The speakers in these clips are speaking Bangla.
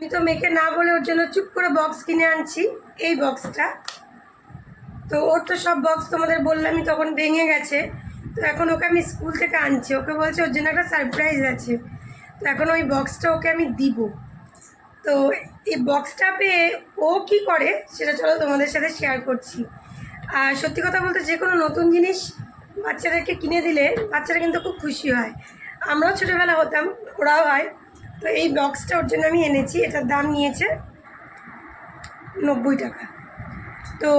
আমি তো মেয়েকে না বলে ওর জন্য চুপ করে বক্স কিনে আনছি, এই বক্সটা তো ওর তো সব বক্স তোমাদের বললামই, তখন ভেঙে গেছে। তো এখন ওকে আমি স্কুল থেকে আনছি। ওকে বলছে ওর জন্য একটা সারপ্রাইজ আছে। তো এখন ওই বক্সটা ওকে আমি দিব। তো এই বক্সটা পেয়ে ও কি করে, সেটা চলো তোমাদের সাথে শেয়ার করছি। আর সত্যি কথা বলতে যে কোনো নতুন জিনিস বাচ্চাদেরকে কিনে দিলে বাচ্চারা কিন্তু খুব খুশি হয়। আমরাও ছোটোবেলা হতাম, ওরাও হয়। তো এই বক্সটা ওর জন্য আমি এনেছি। এটার দাম নিয়েছে নব্বই টাকা। তো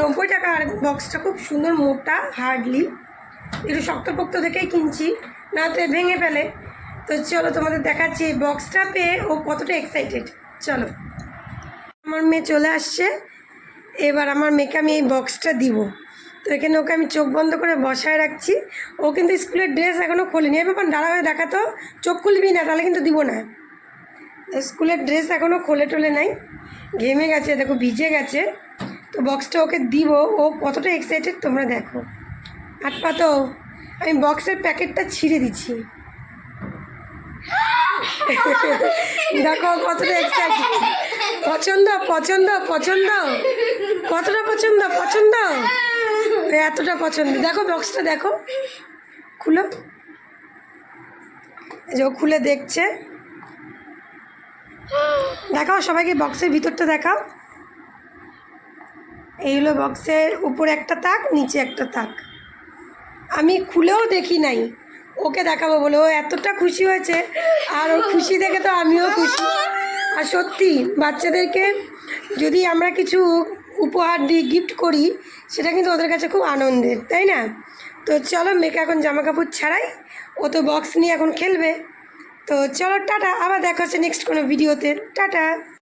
নব্বই টাকা আর বক্সটা খুব সুন্দর, মোটা হার্ডলি একটু শক্তপোক্ত দেখেই কিনছি, না তো ভেঙে ফেলে। তো চলো তোমাদের দেখাচ্ছি এই বক্সটা পেয়ে ও কতটা এক্সাইটেড চলো। আমার মেয়ে চলে আসছে। এবার আমার মেয়েকে আমি এই বক্সটা দিব। তো এখানে ওকে আমি চোখ বন্ধ করে বসায় রাখছি। ও কিন্তু স্কুলের ড্রেস এখনও খোলেনি। এ ব্যাপার দাঁড়া হয়ে দেখাতো চোখ খুলবি না, তাহলে কিন্তু দিব না। স্কুলের ড্রেস এখনও খোলে টোলে নাই। ঘেমে গেছে, দেখো ভিজে গেছে। তো বক্সটা ওকে দিব, ও কতটা এক্সাইটেড তোমরা দেখো। হাত পাতো আমি বক্সের প্যাকেটটা ছিঁড়ে দিচ্ছি। দেখো কতটা এক্সাইটেড পছন্দ পছন্দ পছন্দ। কতটা পছন্দ পছন্দ। এতটা পছন্দ। দেখো বক্সটা দেখো। খুলো। যে ও খুলে দেখছে। দেখাও সবাইকে বক্সের ভিতরটা দেখাও। এই হলো বক্সের উপরে একটা তাক, নিচে একটা তাক। আমি খুলেও দেখি নাই। ওকে দেখাবো বলে। ও এতটা খুশি হয়েছে। আর ও খুশি দেখে তো আমিও খুশি। আর সত্যি, বাচ্চাদেরকে যদি আমরা কিছু উপহার দিই গিফট করি, সেটা কিন্তু ওদের কাছে খুব আনন্দের, তাই না? তো চলো মেয়েকে এখন জামা কাপড় ছাড়াই, ও তো বক্স নিয়ে এখন খেলবে। তো চলো, টাটা, আবার দেখা হচ্ছে নেক্সট কোনো ভিডিওতে টাটা।